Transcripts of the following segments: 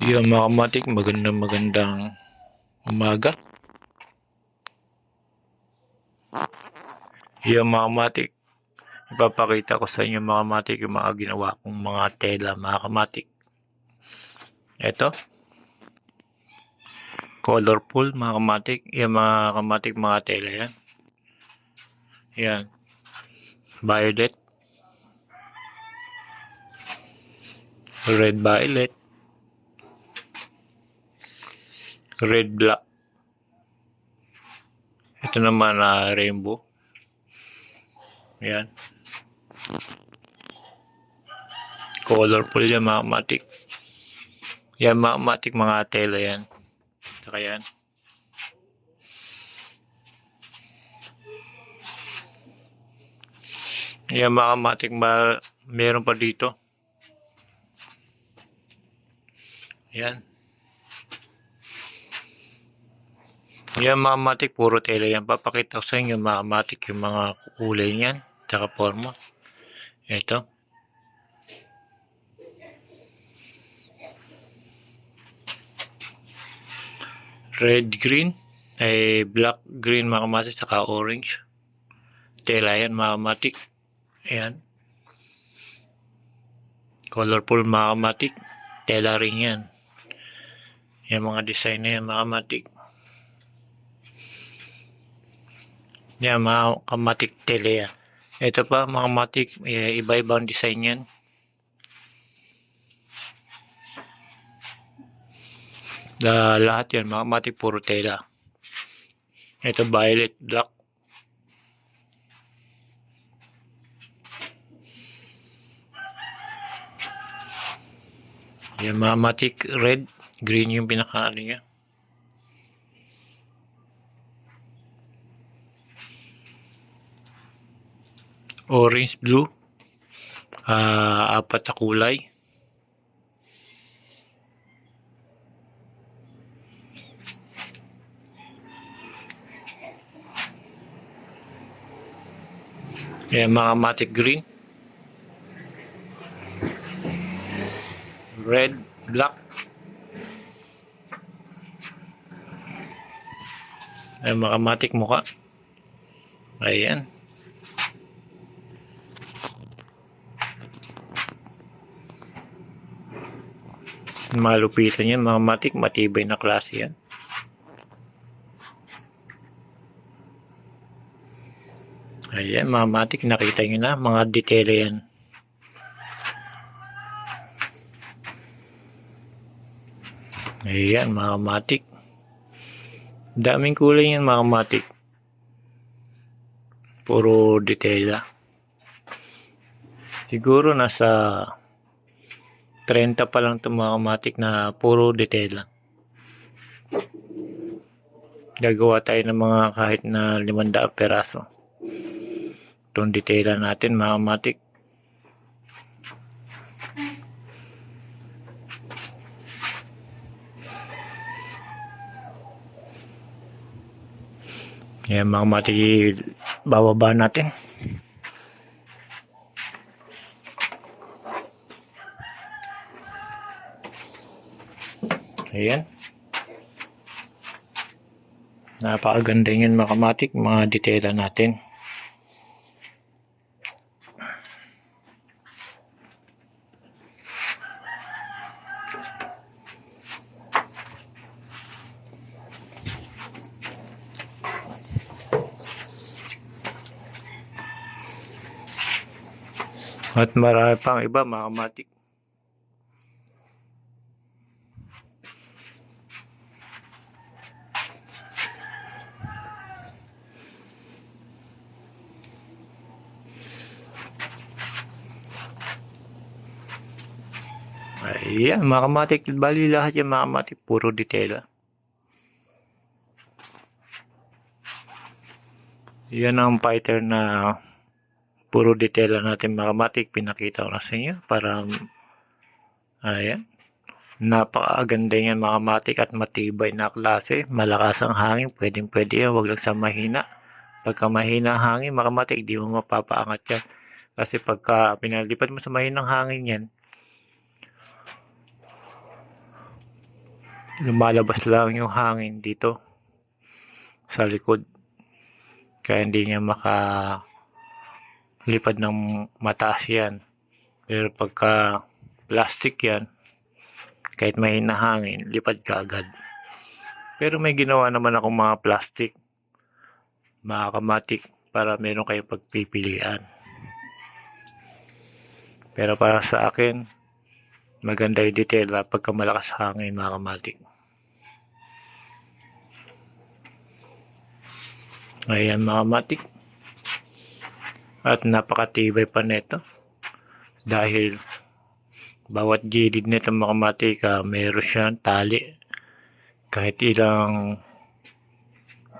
Yung mga kamatik, magandang magandang umaga. Yung mga kamatik, ipapakita ko sa inyo mga kamatik yung mga ginawa kong mga tela mga kamatik. Ito. Colorful mga kamatik. Yung mga kamatik mga tela yan. Yan. Violet. Red violet. Red black. Ito naman na rainbow. Yan colorful yan mga matik yan mga matik mga tela yan. Saka yan. Yan mga matik ma meron pa dito. Yan Yan mga matik, puro tela yan. Papakita ko sa inyo mga matik yung mga kulay niyan. Tsaka forma. Ito. Red, green. Ay, black, green mga matik. Tsaka orange. Tela yan mga matik. Ayan. Colorful mga matik. Tela rin yan. Yan mga design na yan mga matik. Yan, mga kamatik tele yan. Ito pa, mga kamatik, eh, iba-ibang design yan. Da, lahat yan, mga kamatik, puro tela. Ito, violet, black. Yan, mga kamatik, red, green yung pinaka-ano niya. Orange blue. Ah apat na kulay. Ayan, mga matic green. Red black. Ayan, mga matic muka ayan malupitan yan mga matik matibay na klase yan. Ayan mga matik nakita nyo na mga detail yan. Ayan mga matik. Daming kulay yan mga matik. Puro detela siguro nasa 30 pa lang itong mga matik na puro detail lang. Gagawa tayo ng mga kahit na 500 peraso. Itong detail natin mga matik. Yan mga matik bababa natin. Ayan. Napakaganda yun mga kamatik, mga detailan natin. At marami pang iba mga kamatik. Ayan, mga kamatik. Bali lahat yung mga kamatik. Puro detela. Yan ang fighter na puro detela natin mga kamatik. Pinakita ko na sa inyo. Para, ayan. Napakaganda yan mga kamatik at matibay na klase. Malakas ang hangin. Pwedeng pwede yan. Huwag lang sa mahina. Pagka mahina ang hangin, mga kamatik, di mo mapapaangat yan. Kasi pagka pinalipat mo sa mahinang hangin yan, lumalabas lang yung hangin dito sa likod. Kaya hindi niya maka lipad ng mataas yan. Pero pagka plastic yan, kahit may nahangin, lipad ka agad. Pero may ginawa naman akong mga plastic, mga kamatik, para meron kayong pagpipilian. Pero para sa akin, maganda yung detail pagka malakas hangin mga. Ayan mga. At napakatibay pa nito. Dahil bawat gilid nito mga kamatik, ah, meron siyang tali. Kahit ilang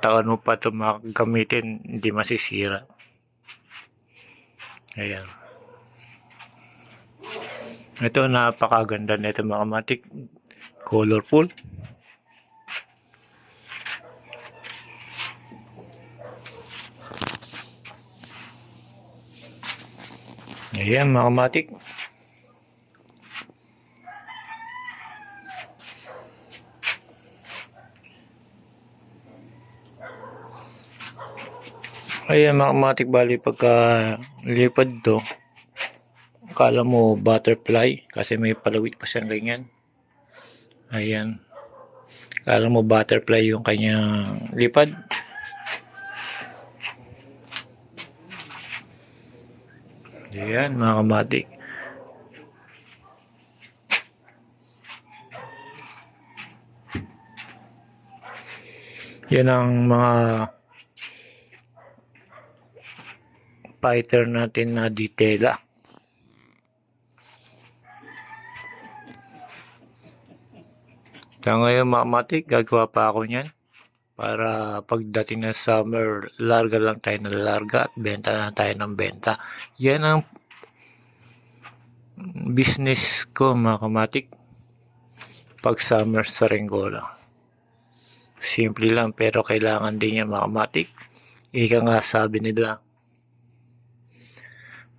taon mo pa ito makagamitin, hindi masisira. Ayan. Ito, napakaganda nito mga kamatik. Colorful. Ayan mga kamatik. Ayan mga kamatik, bali pagka lipad to, akala mo butterfly kasi may palawit pa siyang ganyan. Ayan. Akala mo butterfly yung kanyang lipad. Ayan mga kamatik. Yan ang mga fighter natin na ditela. Sa ngayon mga matik, gagawa pa ako niyan. Para pagdating ng summer, larga lang tayo ng larga at benta na tayo ng benta. Yan ang business ko mga kamatik. Pag summer sa Ringola. Simple lang pero kailangan din yan mga kamatik. Ika nga sabi nila,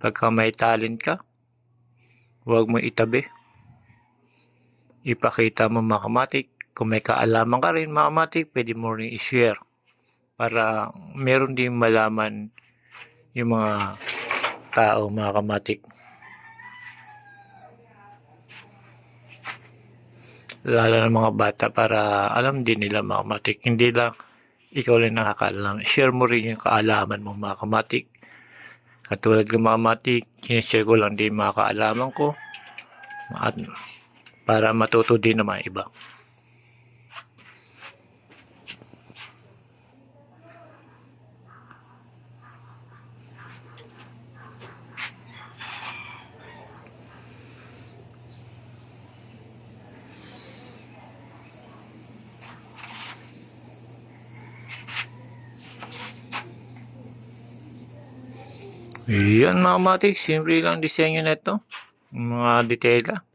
pagka may talent ka, huwag mo itabi. Ipakita mo mga kamatik. Kung may kaalaman ka rin mga kamatik, pwede mo rin i-share. Para meron din malaman yung mga tao mga kamatik. Lalo ng mga bata para alam din nila mga kamatik. Hindi lang ikaw lang nakakaalam. Share mo rin yung kaalaman mo mga kamatik. Katulad ng mga matik, sinishare ko lang din mga kaalaman ko at para matuto din ng mga iba. Yan mga matik, simple lang disenyo na ito. Mga detela.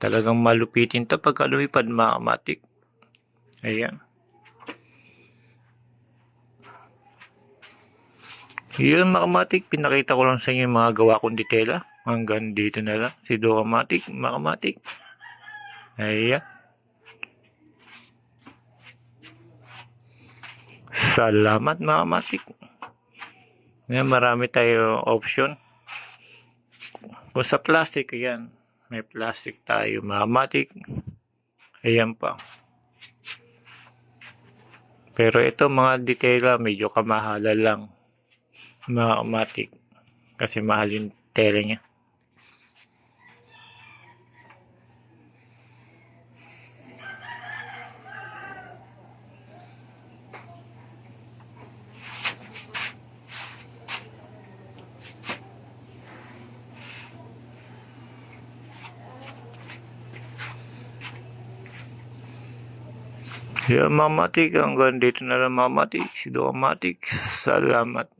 Talagang malupitin to pagka lumipad mga matik. Ayan. Yun mga kamatik, pinakita ko lang sa inyo yung mga gawa kong detela. Hanggang dito na lang. Si Dokamatik, mga kamatik. Ayan. Salamat mga kamatik. Ngayon marami tayo option. Kung sa plastic, ayan. May plastic tayo. Mamatic. Ayan pa. Pero ito mga detailer, medyo kamahala lang. Mga matic. Kasi mahal yung tela niya. Mamatik. Hanggang dito na lang mamatik. Si Domatic. Salamat.